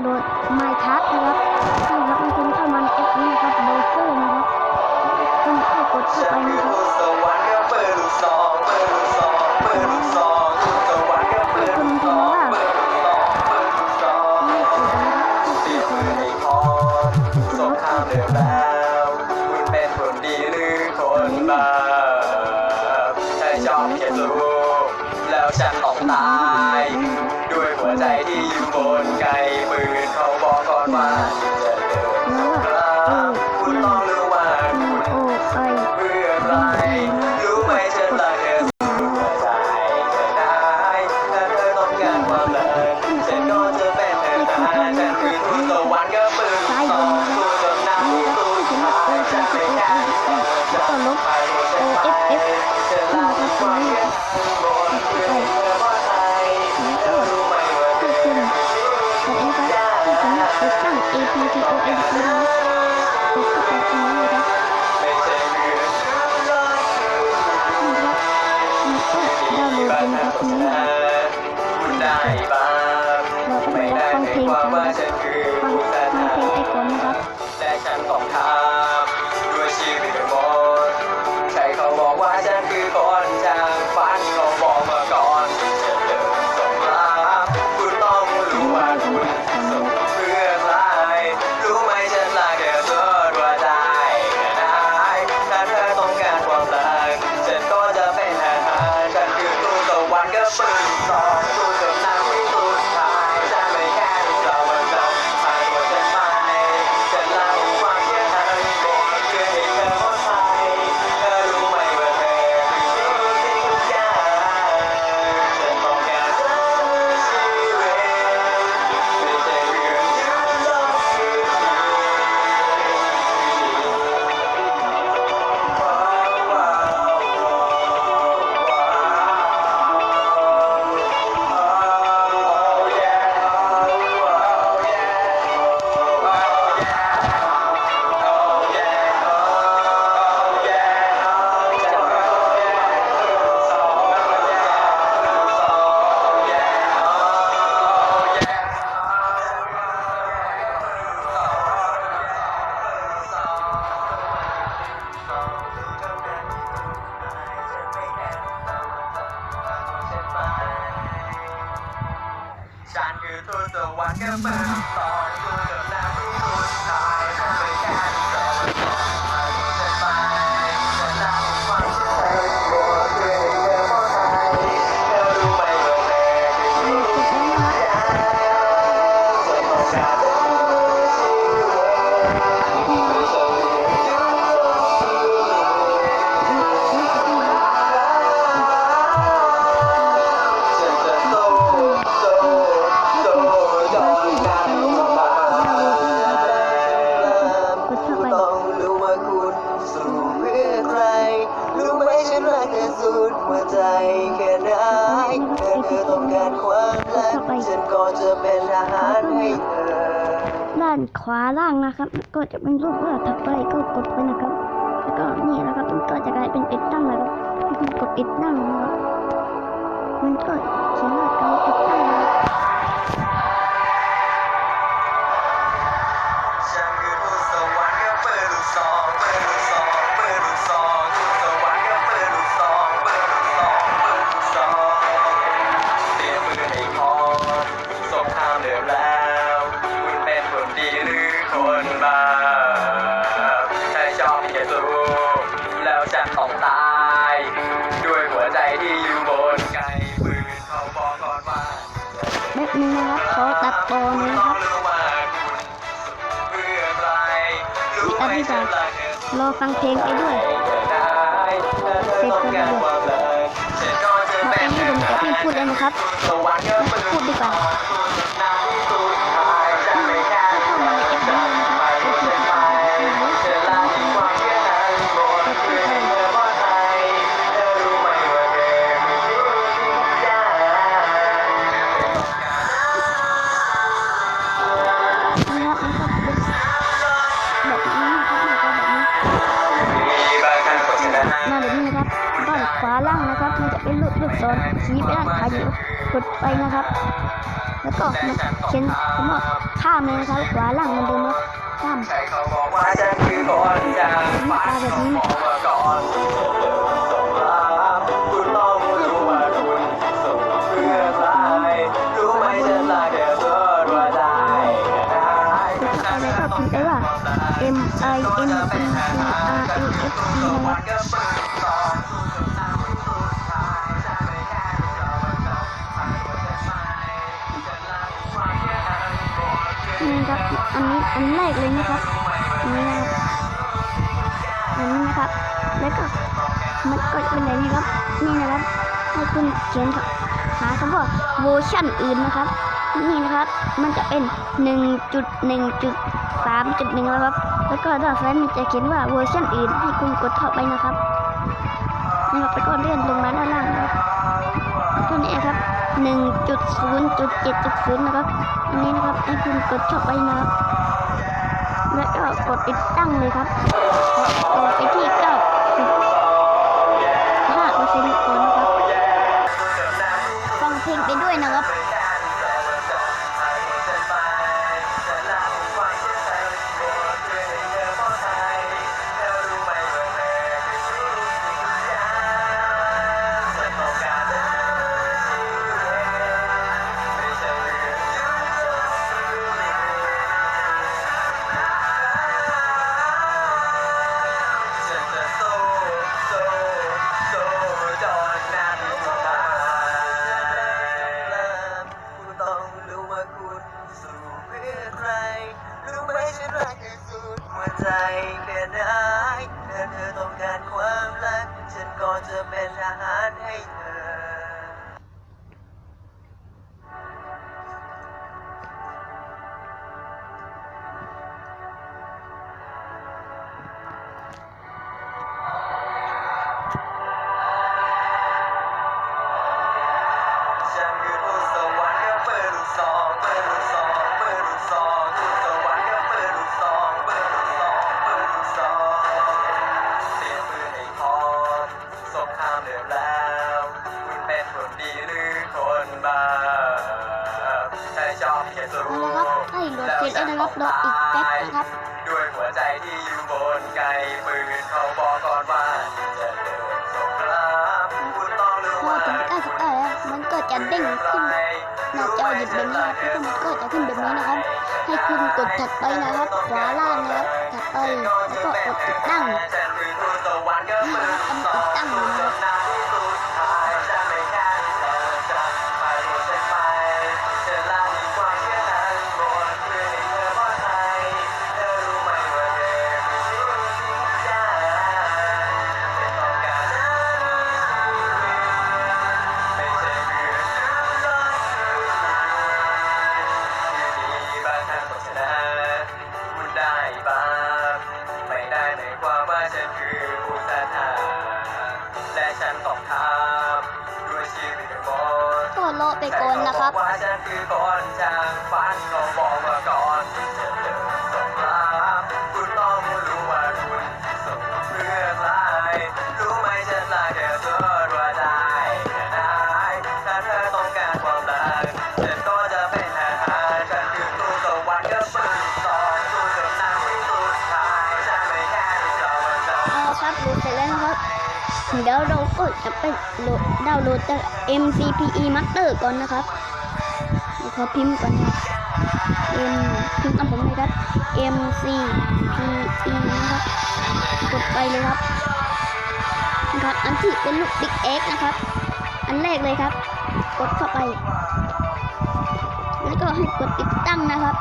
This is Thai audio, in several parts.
โหลดยไมทัสนะครับนี่ครับมีคนเข้ามาในแอปนี้นะครับเบอร์เซอร์นะครับคุณเข้ากดเข้าไปนะครับคุณเป็นคนดีหรือคนบ้าใช่ชอบเขียนรู้ บนไก่ปืน Bye. ขวาล่างนะครับ ก็จะเป็นรูปว่าถัดไปก็กดไปนะครับ แล้วก็นี่นะครับมันก็จะกลายเป็นติดตั้งนะครับกดติดตั้งนะครับมันก็เขียนว่าการติดตั้ง ที่จะรอฟังเพลงไปด้วยเสร็จก็เลยมอันนี้ผมจะไม่พูดแล้วนะครับพูดดีกว่า ศรชี้ไปด้านขวาอยู่กดไปนะครับ แล้วก็มันเขียนคำว่าข้ามเลยนะครับขวาล่างเหมันเดิมครับข้ามใครเขาบอกว่าฉันคือคนจากฝันเขาบอกมาก่อนส่งลาคุณต้องรู้ว่าคุณส่งเพื่อใครรู้ไหมฉันรักแค่เพื่อว่าได้ได้แล้วก็พิมพ์ไปว่า M I N E C R A F T นะครับ อันแรกเลยนะครับอันนี้นะครับอันนี้นะครับ แล้วก็มันก็เป็นอย่างนี้ครับนี่นะครับให้คุณเขียนครับหาคำว่าเวอร์ชันอื่นนะครับ นี่นะครับ มันจะเป็น 1.1.3.1แล้วครับ แล้วก็ด้านซ้ายมันจะเขียนว่าเวอร์ชันอื่น ให้คุณกดเข้าไปนะครับนะครับแล้วก็เลื่อนลงมาด้านล่างนะครับตัวนี้ครับ 1.0.7.0 นะครับ อันนี้นะครับ ให้คุณกดเข้าไปนะครับ แล้วก็กดติดตั้งเลยครับ ใจแค่ไหนถ้าเธอต้องการความรัก ฉันก็จะเป็นอาหารให้เธอ ให้โหลดเสร็จแล้วนรับรออีกแป๊บนะครับด้วยหัวใจที่อยู่บนไกลปืนเขาบอกก่อนว่าจะเดินสงครามคุณต้องรู้ว่าถึง99แล้วมันก็จะเด้งขึ้นหน้าจอหยุดแบบนี้ครับแล้วมันก็จะขึ้นแบบนี้นะครับ ให้คุณกดถัดไปนะครับขวาล่างนะครับถัดไปแล้วก็กดติดตั้ง เราก็จะไปโหลดดาวน์โหลดจาก MCPE Master ก่อนนะครับเดี๋ยวขอพิมพ์ก่อนครับ M พิมพ์ตามผมเลยครับ MCPE นะครับกดไปเลยครับนะครับ อันที่เป็นลูกบิ๊กเอ็กนะครับ อันแรกเลยครับ กดเข้าไป แล้วก็ให้กดติดตั้งนะครับ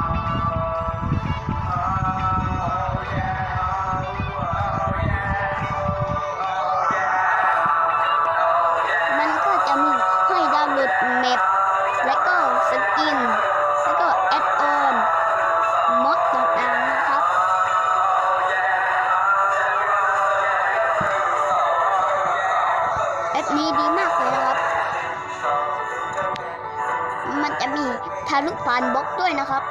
จะมีทะลุผ่านบล็อกด้วยนะครับ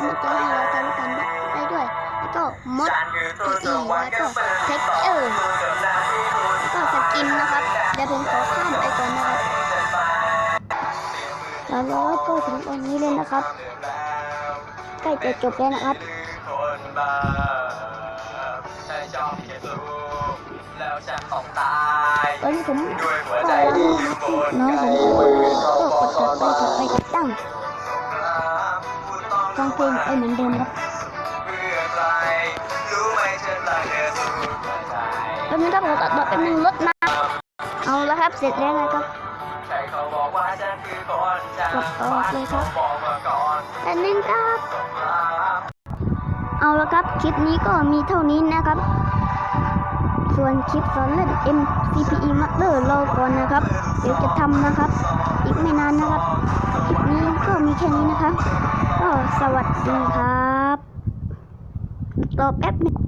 มันจะให้เราทะลุผ่านบล็อกได้ด้วย แล้วก็มดฉันคือตู้สวรรค์ก็ปืนแล้วก็สอง texture ตู้จำนำที่สุดแล้วก็สกินนะครับเดี๋ยวผมขอข้ามไปก่อนนะครับแล้วก็ถึงตรงนี้เลยนะครับใกล้จะจบแล้วนะครับ แล้วฉันต้องตายตอนนี้ผมด้วยหัวก็ใจล้างที่มือยู่อบนน้องไกผมมือก็เขากบอดกกก่อดนไปว่ากดไปติดตั้งคุณต้องกางเกงไปเหมือนเดิมครับเพื่อใครรู้ไหมฉันรักเธอสุดหัวใจตอนนี้ครับผมตัดต่อเป็นหนึ่งรถมาเอาแล้วครับเสร็จแล้วนะครับใครเขาบอกว่าฉันคือคนจากกดออกเลยครับบอกมาก่อนแต่นึงครับส่งมาเอาละครับคลิปนี้ก็มีเท่านี้นะครับ ส่วนคลิปสอนเล่น MCPE Master รอก่อนนะครับ เดี๋ยวจะทำนะครับ อีกไม่นานนะครับ คลิปนี้ก็มีแค่นี้นะครับ ก็สวัสดีครับตอบแอปนึง